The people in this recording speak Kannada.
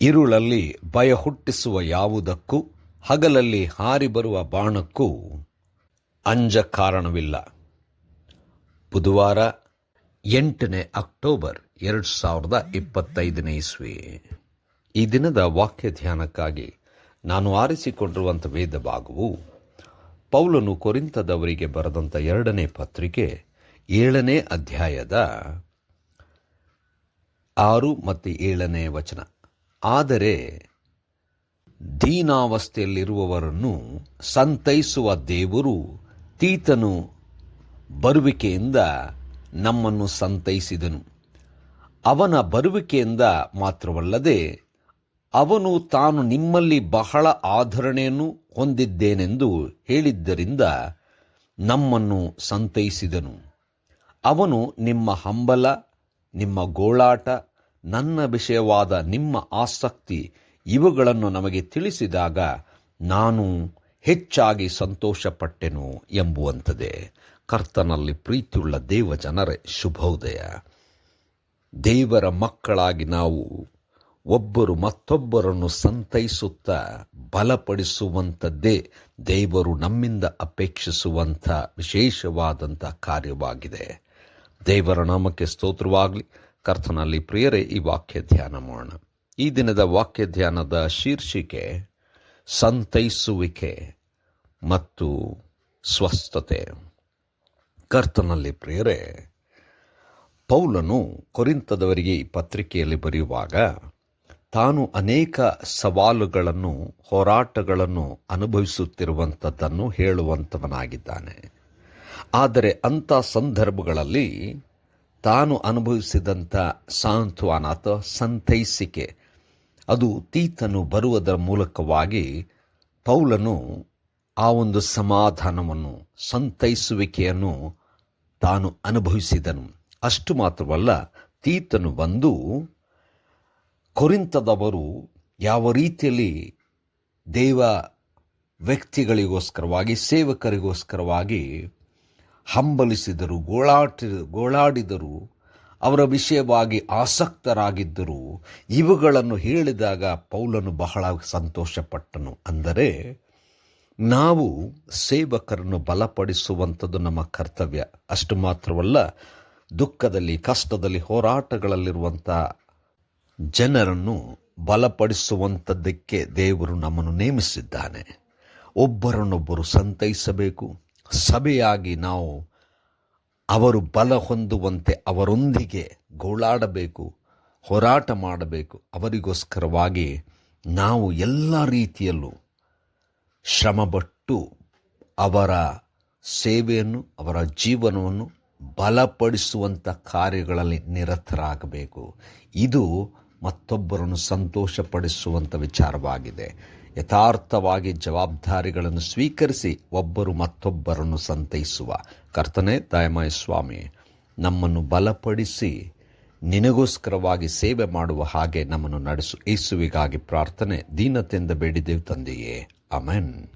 ಇರುಳಲ್ಲಿ ಭಯ ಹುಟ್ಟಿಸುವ ಯಾವುದಕ್ಕೂ, ಹಗಲಲ್ಲಿ ಹಾರಿ ಬರುವ ಬಾಣಕ್ಕೂ ಅಂಜ ಕಾರಣವಿಲ್ಲ. ಬುಧವಾರ ಎಂಟನೇ ಅಕ್ಟೋಬರ್ ಎರಡು ಸಾವಿರದ ಇಪ್ಪತ್ತೈದನೇ ಇಸ್ವಿ. ಈ ದಿನದ ವಾಕ್ಯ ಧ್ಯಾನಕ್ಕಾಗಿ ನಾನು ಆರಿಸಿಕೊಂಡಿರುವಂಥ ವೇದ ಭಾಗವು ಪೌಲನು ಕೊರಿಂತದವರಿಗೆ ಬರೆದಂಥ ಎರಡನೇ ಪತ್ರಿಕೆ ಏಳನೇ ಅಧ್ಯಾಯದ ಆರು ಮತ್ತು ಏಳನೇ ವಚನ. ಆದರೆ ದೀನಾವಸ್ಥೆಯಲ್ಲಿರುವವರನ್ನು ಸಂತೈಸುವ ದೇವರು ತೀತನು ಬರುವಿಕೆಯಿಂದ ನಮ್ಮನ್ನು ಸಂತೈಸಿದನು. ಅವನ ಬರುವಿಕೆಯಿಂದ ಮಾತ್ರವಲ್ಲದೆ ಅವನು ತಾನು ನಿಮ್ಮಲ್ಲಿ ಬಹಳ ಆಧರಣೆಯನ್ನು ಹೊಂದಿದ್ದೇನೆಂದು ಹೇಳಿದ್ದರಿಂದ ನಮ್ಮನ್ನು ಸಂತೈಸಿದನು. ಅವನು ನಿಮ್ಮ ಹಂಬಲ, ನಿಮ್ಮ ಗೋಳಾಟ ನನ್ನ ವಿಷಯವಾದ ನಿಮ್ಮ ಆಸಕ್ತಿ ಇವುಗಳನ್ನು ನಮಗೆ ತಿಳಿಸಿದಾಗ ನಾನು ಹೆಚ್ಚಾಗಿ ಸಂತೋಷಪಟ್ಟೆನು ಎಂಬುವಂಥದ್ದೇ. ಕರ್ತನಲ್ಲಿ ಪ್ರೀತಿಯುಳ್ಳ ದೇವ ಜನರೇ, ಶುಭೋದಯ. ದೇವರ ಮಕ್ಕಳಾಗಿ ನಾವು ಒಬ್ಬರು ಮತ್ತೊಬ್ಬರನ್ನು ಸಂತೈಸುತ್ತಾ ಬಲಪಡಿಸುವಂಥದ್ದೇ ದೇವರು ನಮ್ಮಿಂದ ಅಪೇಕ್ಷಿಸುವಂಥ ವಿಶೇಷವಾದಂಥ ಕಾರ್ಯವಾಗಿದೆ. ದೇವರ ನಾಮಕ್ಕೆ ಸ್ತೋತ್ರವಾಗಲಿ. ಕರ್ತನಲ್ಲಿ ಪ್ರಿಯರೇ, ಈ ವಾಕ್ಯ ಧ್ಯಾನ ಮಾಡೋಣ. ಈ ದಿನದ ವಾಕ್ಯ ಧ್ಯಾನದ ಶೀರ್ಷಿಕೆ, ಸಂತೈಸುವಿಕೆ ಮತ್ತು ಸ್ವಸ್ಥತೆ. ಕರ್ತನಲ್ಲಿ ಪ್ರಿಯರೇ, ಪೌಲನು ಕೊರಿಂತದವರಿಗೆ ಈ ಪತ್ರಿಕೆಯಲ್ಲಿ ಬರೆಯುವಾಗ, ತಾನು ಅನೇಕ ಸವಾಲುಗಳನ್ನು, ಹೋರಾಟಗಳನ್ನು ಅನುಭವಿಸುತ್ತಿರುವಂಥದ್ದನ್ನು ಹೇಳುವಂಥವನಾಗಿದ್ದಾನೆ. ಆದರೆ ಅಂಥ ಸಂದರ್ಭಗಳಲ್ಲಿ ತಾನು ಸಾಂತ್ವನ ಅಥವಾ ಸಂತೈಸಿಕೆ, ಅದು ತೀತನು ಬರುವುದರ ಮೂಲಕವಾಗಿ ಪೌಲನು ಆ ಒಂದು ಸಮಾಧಾನವನ್ನು, ಸಂತೈಸುವಿಕೆಯನ್ನು ತಾನು ಅನುಭವಿಸಿದನು. ಅಷ್ಟು ಮಾತ್ರವಲ್ಲ, ತೀತನು ಬಂದು ಕೊರಿಂತದವರು ಯಾವ ರೀತಿಯಲ್ಲಿ ದೇವ ವ್ಯಕ್ತಿಗಳಿಗೋಸ್ಕರವಾಗಿ, ಸೇವಕರಿಗೋಸ್ಕರವಾಗಿ ಹಂಬಲಿಸಿದರು, ಗೋಳಾಟ, ಗೋಳಾಡಿದರು, ಅವರ ವಿಷಯವಾಗಿ ಆಸಕ್ತರಾಗಿದ್ದರು. ಇವುಗಳನ್ನು ಹೇಳಿದಾಗ ಪೌಲನು ಬಹಳ ಸಂತೋಷಪಟ್ಟನು. ಅಂದರೆ, ನಾವು ಸೇವಕರನ್ನು ಬಲಪಡಿಸುವಂಥದ್ದು ನಮ್ಮ ಕರ್ತವ್ಯ. ಅಷ್ಟು ಮಾತ್ರವಲ್ಲ, ದುಃಖದಲ್ಲಿ, ಕಷ್ಟದಲ್ಲಿ, ಹೋರಾಟಗಳಲ್ಲಿರುವಂಥ ಜನರನ್ನು ಬಲಪಡಿಸುವಂಥದ್ದಕ್ಕೆ ದೇವರು ನಮ್ಮನ್ನು ನೇಮಿಸಿದ್ದಾನೆ. ಒಬ್ಬರನ್ನೊಬ್ಬರು ಸಂತೈಸಬೇಕು. ಸಭೆಯಾಗಿ ನಾವು ಅವರು ಬಲ ಹೊಂದುವಂತೆ ಅವರೊಂದಿಗೆ ಗೋಳಾಡಬೇಕು, ಹೋರಾಟ ಮಾಡಬೇಕು. ಅವರಿಗೋಸ್ಕರವಾಗಿ ನಾವು ಎಲ್ಲ ರೀತಿಯಲ್ಲೂ ಶ್ರಮಪಟ್ಟು ಅವರ ಸೇವೆಯನ್ನು, ಅವರ ಜೀವನವನ್ನು ಬಲಪಡಿಸುವಂಥ ಕಾರ್ಯಗಳಲ್ಲಿ ನಿರತರಾಗಬೇಕು. ಇದು ಮತ್ತೊಬ್ಬರನ್ನು ಸಂತೋಷಪಡಿಸುವಂಥ ವಿಚಾರವಾಗಿದೆ. ಯಥಾರ್ಥವಾಗಿ ಜವಾಬ್ದಾರಿಗಳನ್ನು ಸ್ವೀಕರಿಸಿ ಒಬ್ಬರು ಮತ್ತೊಬ್ಬರನ್ನು ಸಂತೈಸುವ. ಕರ್ತನೆ ದಯಮಯ ಸ್ವಾಮಿ, ನಮ್ಮನ್ನು ಬಲಪಡಿಸಿ, ನಿನಗೋಸ್ಕರವಾಗಿ ಸೇವೆ ಮಾಡುವ ಹಾಗೆ ನಮ್ಮನ್ನು ನಡೆಸು. ಏಸುವಿಗಾಗಿ ಪ್ರಾರ್ಥನೆ, ದೀನತೆಯಿಂದ ಬೇಡಿದೆವು ತಂದೆಯೇ. ಅಮೆನ್